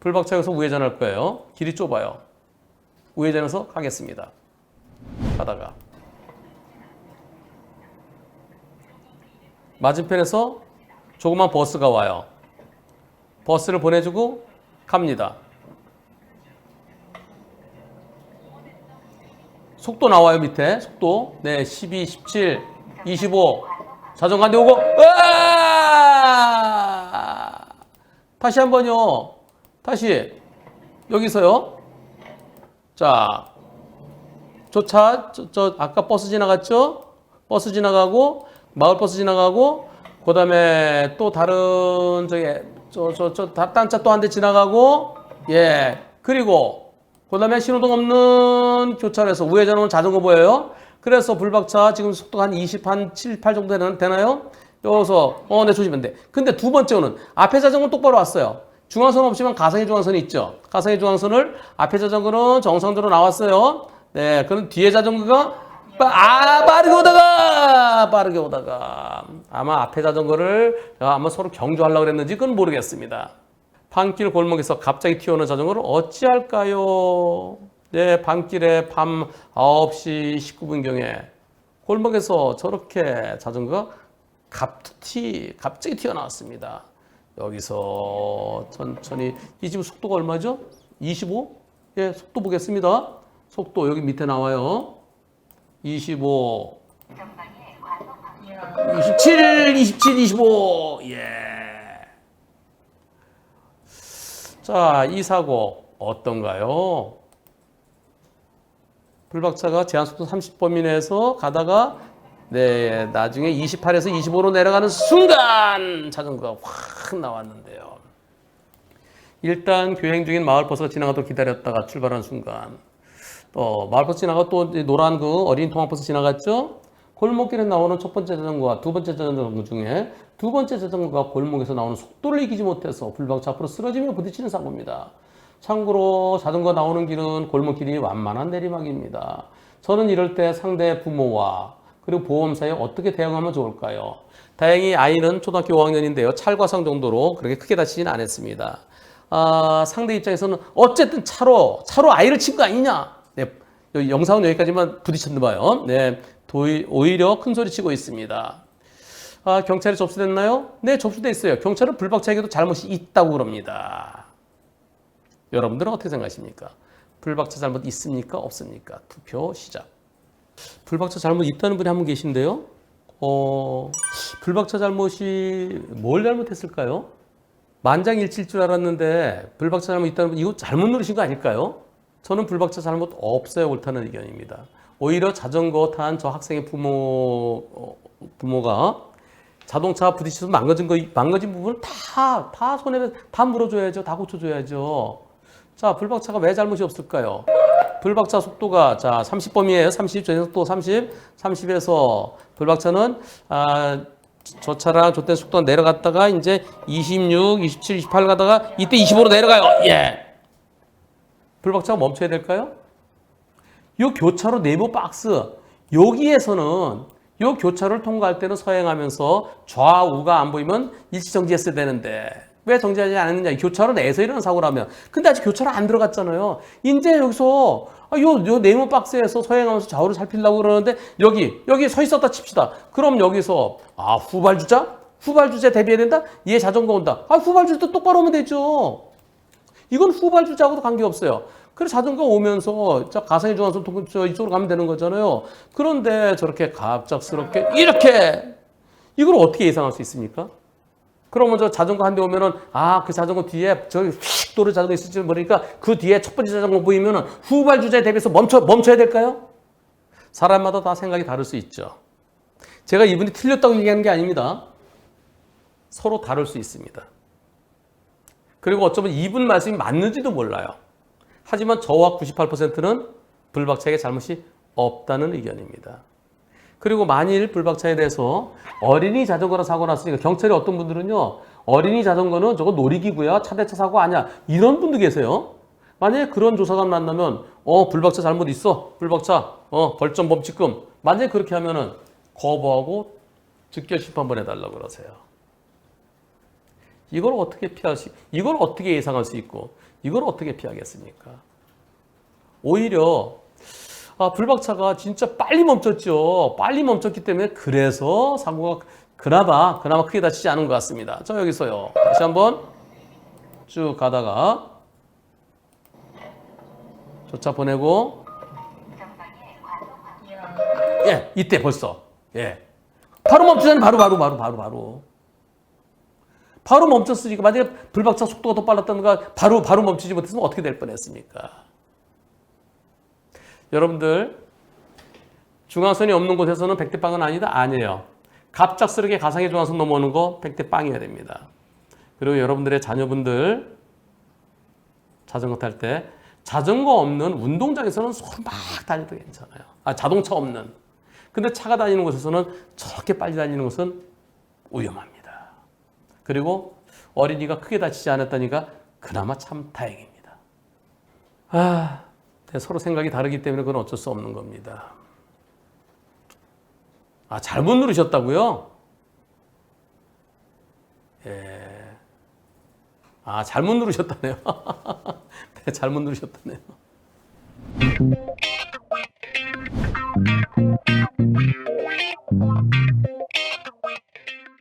불박차에서 우회전 할 거예요. 길이 좁아요. 우회전해서 가겠습니다. 가다가 맞은편에서 조그만 버스가 와요. 버스를 보내주고 갑니다. 속도 나와요 밑에 속도 네 12, 17, 25 자전거 한 대 오고 다시 한 번요 다시 여기서요 자저 차, 저, 저 아까 버스 지나갔죠? 버스 지나가고 마을 버스 지나가고 그다음에 또 다른 저기 저저저 딴차 또 한 대 지나가고 예 그리고 그다음에 신호등 없는 교차로에서 우회전 오는 자전거 보여요. 그래서 불박차 지금 속도가 한 20, 한 7, 8 정도 되나, 되나요? 여기서 어, 네 조심면 돼. 근데 두 번째는 앞에 자전거 똑바로 왔어요. 중앙선 없지만 가상의 중앙선이 있죠. 가상의 중앙선을 앞에 자전거는 정상대로 나왔어요. 네, 그럼 뒤에 자전거가 빠- 아 빠르게 오다가 빠르게 오다가 아마 앞에 자전거를 아마 서로 경주하려고 그랬는지 그건 모르겠습니다. 밤길 골목에서 갑자기 튀어오는 자전거를 어찌할까요? 네, 밤길에 밤 9시 19분경에 골목에서 저렇게 자전거가 갑툭튀 갑자기 튀어나왔습니다. 여기서 천천히 이 지금 속도가 얼마죠? 25? 예, 속도 보겠습니다. 속도 여기 밑에 나와요. 25 27, 27, 25. 예. 자, 이 사고 어떤가요? 불박차가 제한속도 30범위 내에서 가다가 네, 나중에 28에서 25로 내려가는 순간 자전거가 확 나왔는데요. 일단 교행 중인 마을버스가 지나가도록 기다렸다가 출발한 순간 또 마을버스 지나가 또 노란 그 어린 통학버스 지나갔죠? 골목길에 나오는 첫 번째 자전거와 두 번째 자전거 중에 두 번째 자전거가 골목에서 나오는 속도를 이기지 못해서 불박차 앞으로 쓰러지며 부딪히는 사고입니다. 참고로 자전거 나오는 길은 골목길이 완만한 내리막입니다. 저는 이럴 때 상대 부모와 그리고 보험사에 어떻게 대응하면 좋을까요? 다행히 아이는 초등학교 5학년인데요. 찰과상 정도로 그렇게 크게 다치지는 않았습니다. 아, 상대 입장에서는 어쨌든 차로 차로 아이를 친 거 아니냐? 네, 영상은 여기까지만 부딪혔나 봐요. 네, 도이, 오히려 큰 소리 치고 있습니다. 아, 경찰에 접수됐나요? 네, 접수돼 있어요. 경찰은 불박차에게도 잘못이 있다고 그럽니다. 여러분들은 어떻게 생각하십니까? 불박차 잘못 있습니까? 없습니까? 투표 시작. 불박차 잘못 있다는 분이 한 분 계신데요. 어, 불박차 잘못이 뭘 잘못했을까요? 만장일치일 줄 알았는데 불박차 잘못 있다는 분 이거 잘못 누르신 거 아닐까요? 저는 불박차 잘못 없어요 옳다는 의견입니다. 오히려 자전거 탄 저 학생의 부모 어, 부모가 자동차 부딪혀서 망가진 거 망가진 부분을 다다 손에 다 물어줘야죠, 다 고쳐줘야죠. 자 불박차가 왜 잘못이 없을까요? 불박차 속도가 자 30범위에요. 30 전속도 30, 30에서 불박차는 아, 저 차랑 저때 속도가 내려갔다가 이제 26, 27, 28 가다가 이때 25로 내려가요. 예. 불박차가 멈춰야 될까요? 요 교차로 네모 박스 여기에서는 요 교차로를 통과할 때는 서행하면서 좌우가 안 보이면 일시 정지했어야 되는데 왜 정지하지 않았느냐? 교차로 내에서 일어난 사고라면. 근데 아직 교차로 안 들어갔잖아요. 이제 여기서 아, 요, 요 네모 박스에서 서행하면서 좌우를 살피려고 그러는데 여기 여기 서 있었다 칩시다. 그럼 여기서 아 후발 주자? 후발 주자 대비해야 된다? 얘 자전거 온다. 아 후발 주자 똑바로 오면 되죠. 이건 후발 주자하고도 관계없어요. 그래서 자전거 오면서 저 가상의 중앙선 통- 저 이쪽으로 가면 되는 거잖아요. 그런데 저렇게 갑작스럽게 이렇게 이걸 어떻게 예상할 수 있습니까? 그러면 저 자전거 한 대 오면은 아 그 자전거 뒤에 저기 휙 도는 자전거 있을지 모르니까 그 뒤에 첫 번째 자전거 보이면은 후발 주자에 대비해서 멈춰 멈춰야 될까요? 사람마다 다 생각이 다를 수 있죠. 제가 이분이 틀렸다고 얘기하는 게 아닙니다. 서로 다를 수 있습니다. 그리고 어쩌면 이분 말씀이 맞는지도 몰라요. 하지만 저와 98%는 불박차에게 잘못이 없다는 의견입니다. 그리고 만일 불박차에 대해서 어린이 자전거라 사고 났으니까 경찰이 어떤 분들은요 어린이 자전거는 저거 놀이기구야 차대차 사고 아니야 이런 분도 계세요. 만약에 그런 조사관 만나면 어 불박차 잘못 있어 불박차 어 벌점 범칙금 만약에 그렇게 하면은 거부하고 즉결 심판 보내달라고 그러세요. 이걸 어떻게 피하시, 이걸 어떻게 예상할 수 있고, 이걸 어떻게 피하겠습니까? 오히려, 아, 불박차가 진짜 빨리 멈췄죠. 빨리 멈췄기 때문에 그래서 사고가 그나마, 그나마 크게 다치지 않은 것 같습니다. 저 여기서요. 다시 한번 쭉 가다가 조차 보내고, 예, 이때 벌써, 예. 바로 멈추잖아요. 바로, 바로, 바로, 바로, 바로. 바로 멈췄으니까 만약에 불박차 속도가 더 빨랐다든가 바로 바로 멈추지 못했으면 어떻게 될 뻔했습니까? 여러분들 중앙선이 없는 곳에서는 백대빵은 아니다 아니에요. 갑작스럽게 가상의 중앙선 넘어오는 거 백대빵이어야 됩니다. 그리고 여러분들의 자녀분들 자전거 탈 때 자전거 없는 운동장에서는 서로 막 달려도 괜찮아요. 아 자동차 없는. 근데 차가 다니는 곳에서는 저렇게 빨리 달리는 것은 위험합니다. 그리고 어린이가 크게 다치지 않았다니까 그나마 참 다행입니다. 아, 서로 생각이 다르기 때문에 그건 어쩔 수 없는 겁니다. 아, 잘못 누르셨다고요? 예. 아, 잘못 누르셨다네요. 네, 잘못 누르셨다네요.